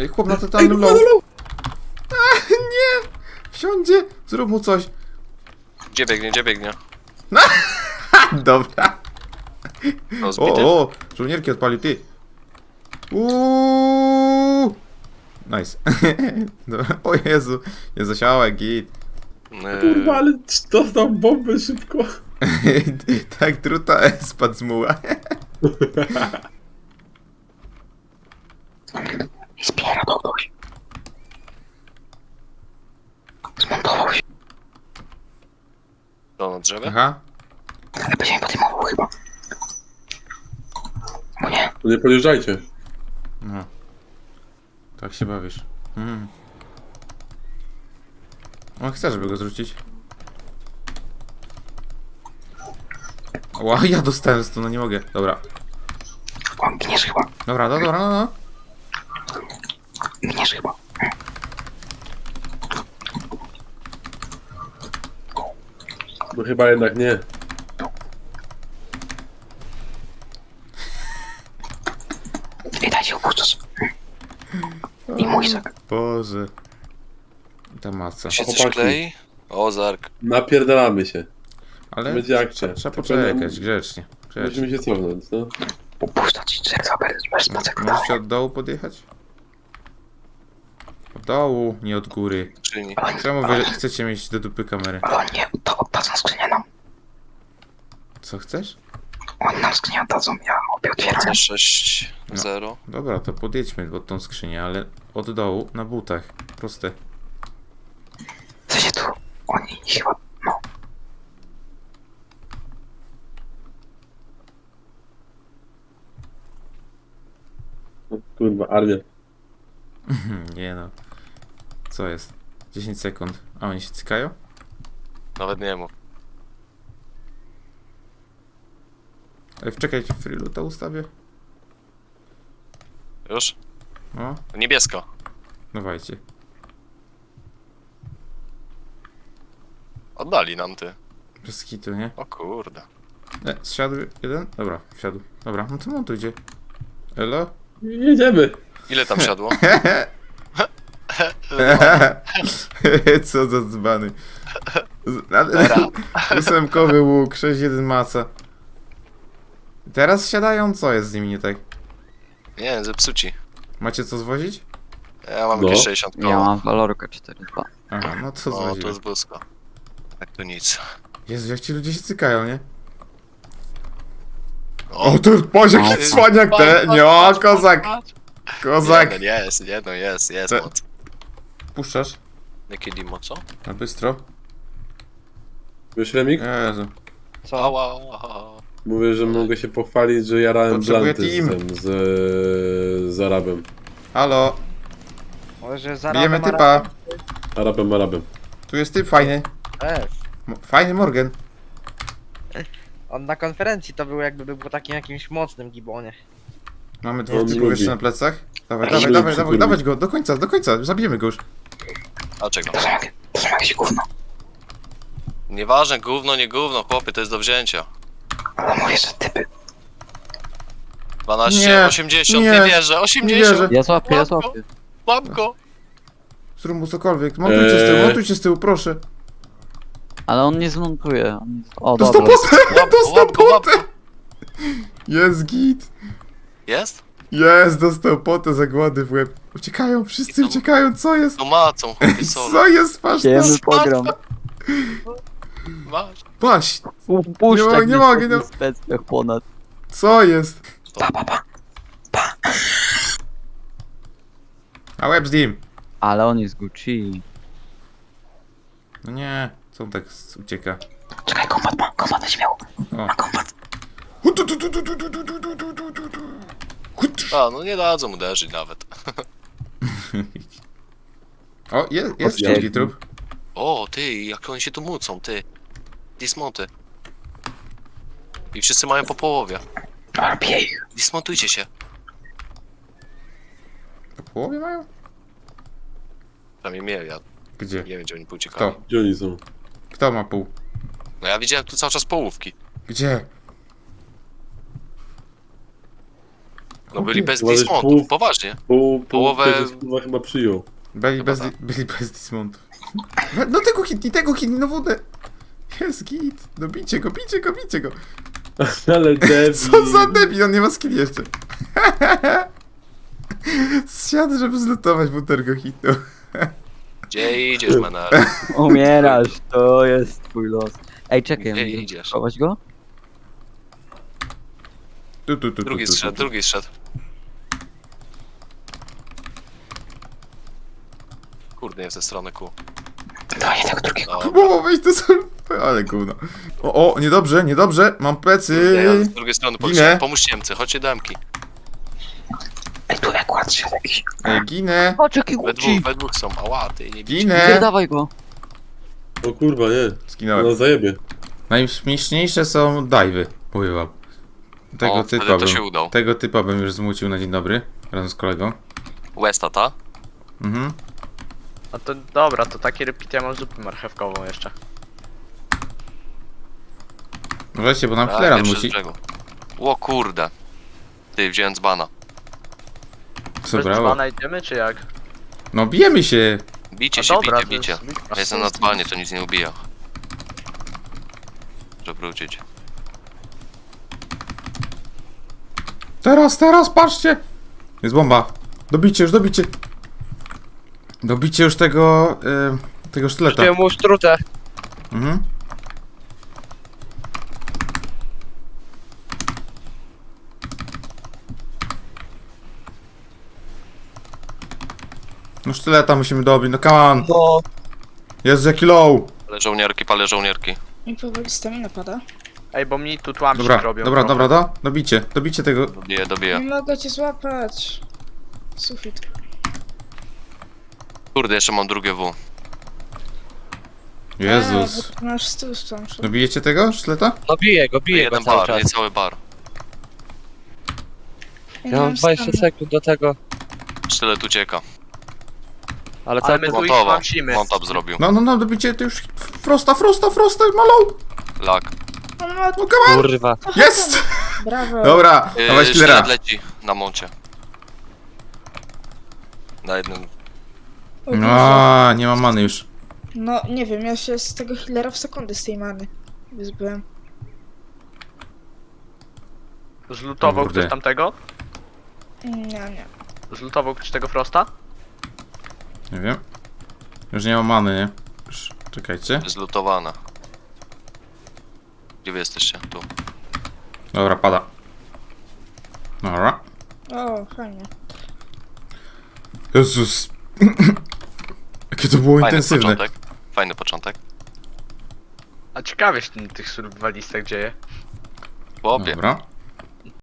Ej, chłop na totalnym no, low. no, no. Nie! Wsiądzie! Zrób mu coś. Gdzie biegnie, gdzie biegnie? Dobra. O, o, żołnierki odpalił, ty. Uuu. Nice. Dobra. O Jezu, nie zasiałek, git. Yy, Kurwa, ale dostał bombę szybko. tak truta S spadł z muła. I spierdol ktoś. Zmontował się, To drzewie? Aha. ale będzie mi podejmował chyba. Bo nie, No nie podjeżdżajcie. No. Tak się bawisz. Mm. On chce, żeby go zrzucić. Ła, ja dostałem z no nie mogę. Dobra. o, gniesz chyba, Dobra, no, dobra, no, no. gniesz chyba. No chyba jednak nie. I dajcie opuszczać. I mój sak. Boże. Ta maca. Się coś chłopaki. klei? O, Zark. Napierdalamy się. Ale Będzie akcja. trzeba, trzeba Tylko poczekać, nam- grzecznie. grzecznie. Musimy się cofnąć, no. Opuszczać, że za bez, spacek Możecie od dołu podjechać? Od dołu, nie od góry. Czyni. Czemu wy chcecie mieć do dupy? Ale oni nie, to oddadzą skrzynię nam. Co chcesz? Oni nam skrzynię oddadzą, ja obie otwieram. C6, No. 0. Dobra, to podjedźmy pod tą skrzynię, ale od dołu na butach. Proste. Co się tu? Oni chyba, no. Kurwa, armia. Nie no. Co jest? 10 sekund. A oni się cykają? Nawet nie mów. Ej, wczekajcie, freeluta ustawię. Już? No, Niebiesko. dawajcie. Oddali nam ty. Bez kitu, nie? O kurde. E, zsiadł jeden? Dobra, wsiadł. Dobra, no to montujcie. Elo? Jedziemy. Ile tam siadło? Co za dzbany. Ósemkowy łuk, 6-1 maca. Teraz siadają, co jest z nimi nie tak? Nie zepsuci. Macie co zwozić? Ja mam No. jakieś 60 koła. Ja mam walorkę 4.2. Aha, no to O, to zwoziłem. jest bosko. Tak to nic. Jezu, jak ci ludzie się cykają, nie? O, tu patrz jaki O, cwaniak te! Nie, o, kozak! Kozak! Nie, no jest, nie, no jest, jest Co? moc. Puszczasz? Jakie limo, co? Na bystro? Wiesz, Remik? Jezu. Ała, ała. Mówię, że mogę się pochwalić, że jarałem Potrzebuję blanty team. z, tym, z, z Arabem. Halo, Może zaraz. bijemy typa. Arabem, Arabem. Tu jest typ fajny. Fajny Morgan. On na konferencji to był jakby był takim jakimś mocnym gibonie. Mamy dwóch On typów lubi. jeszcze na plecach. Dawaj, dawaj, lubi dawaj, dawaj, dawać go, do końca, do końca, zabijemy go już. A to są jakieś gówno. Nieważne, gówno, nie gówno, chłopie, to jest do wzięcia. Ale mówię, że typy. 12, Nie, 80, nie, nie, wierzę, nie 80. wierzę. Ja złapię, ja złapię. Go. Zrób mu cokolwiek. Montujcie z tyłu, Eee. montujcie z tyłu, proszę. Ale on nie zmontuje. On nie... O, Dostał dobra. Łap łap go, łap go. Jest git. Jest? Jest, dostał potę zagłady w łeb. Uciekają, wszyscy uciekają, co jest? No macą, chłopie, solo. Co jest, patrz Siemy to. Masz. Patrz, Puszczak Nie mogę, nie mogę, nie- specjach ponad. co jest? Pa, pa, pa. A łeb z nim. Ale on jest Gucci. No nie, co on tak ucieka? Czekaj, kombat ma, kombat będzie miał. O. Ma kombat. A, no nie dadzą uderzyć nawet. O, jest, jest Odjazd. drugi trup. O, ty, jak oni się tu mucą, ty. Dismonty. I wszyscy mają po połowie. Ich. Dismontujcie się. Po połowie mają? Przynajmniej mnie, ja Gdzie? nie wiem, gdzie oni pouciekali. Kto? Gdzie oni są? Kto ma pół? No ja widziałem tu cały czas połówki. Gdzie? No byli bez Chyba, że dismontów, pół- poważnie. Pół, pół Połowę- Połowę... chyba przyjął. Byli bez, di- byli bez dismontów. No tego hitni, tego hitni, no wódę. Jest git. No bijcie go, bijcie go, bijcie go. Ale debil. Co za debil, on nie ma skill jeszcze. Zsiadł, żeby zlutować buter go hitnął. Gdzie idziesz, menel? Umierasz, to jest twój los. Ej, czekaj, Gdzie idziesz? chować go? Tu, tu, tu, tu, Drugi tu, tu, tu. drugi zszedł. Kurde, jest ze strony kół. Dawaj jednego drugiego. Dobra. O, weź to sobie. Ale gówno. O, o, niedobrze, niedobrze, mam plecy. Ja z drugiej strony Ginę. poleciałem. Pomóż Niemcy, chodźcie do Emki. Ej, tu ekład się jakiś. Ej, ginę, Patrz jaki We dwóch, we dwóch są. Ała, ty nie. Nie ginę. dawaj go. O kurwa, nie. No zajebie. Najśmieszniejsze są dive'y, powiem wam. Tego O, wtedy typa to się bym, udał. tego typa bym już zmucił na dzień dobry, razem z kolegą. Westa, ta? Mhm. No to dobra, to taki repeat ja mam zupę marchewkową jeszcze. Uważajcie, bo nam pierwszy z musi. brzegu. O kurde. Ty, wziąłem dzbana. Co Bez brawo? dzbana idziemy, czy jak? No bijemy się. Bicie A się, dobra, bicie, to bicie. jest- Ja jestem na dzbanie, to nic nie ubija. Żeby wrócić. Teraz, teraz, patrzcie! Jest bomba. Dobicie już, dobicie. Dobicie już tego, y, tego sztyleta. mu sztrutę. Mhm. No sztyleta musimy dobić, no come on. No. Jezu, jaki low. Palę żołnierki, palę żołnierki. Mi powoli stamina pada. Ej, bo mi tu tłamsi Dobra, robią. dobra, trochę. dobra, do, dobicie, dobicie tego. Dobiję, dobiję. Nie mogę cię złapać. Sufit. Kurde, jeszcze mam drugie W. Jezus. A, bo masz stół Dobijecie tego sztyleta? No biję go, biję Jeden go cały bar, nie czas. cały bar. Ja mam 20 stamina. sekund do tego, Sztylet ucieka. ale Ale cały my czas... tu ich. Montap zrobił. No, no, no, dobicie to już. Frosta, frosta, frosta, ma low. Lak. On ma... No come on. Kurwa. Jest! Brawo. Dobra, Yy, dawaj sztylera. sztylet leci na moncie. Na jednym. O Boże. No, nie mam many już. No, nie wiem, ja się z tego healera w sekundę z tej many wyzbyłem. Zlutował Kurde. ktoś tamtego? Nie, nie. Zlutował ktoś tego Frosta? Nie wiem. Już nie mam many, nie? Już, czekajcie. Zlutowana. Gdzie wy jesteście? Tu. Dobra, pada. Dobra. O, fajnie. Jezus. Jakie to było Fajny intensywne. początek. Fajny początek. A ciekawie się na tych survivalistach dzieje. Chłopie. Dobra.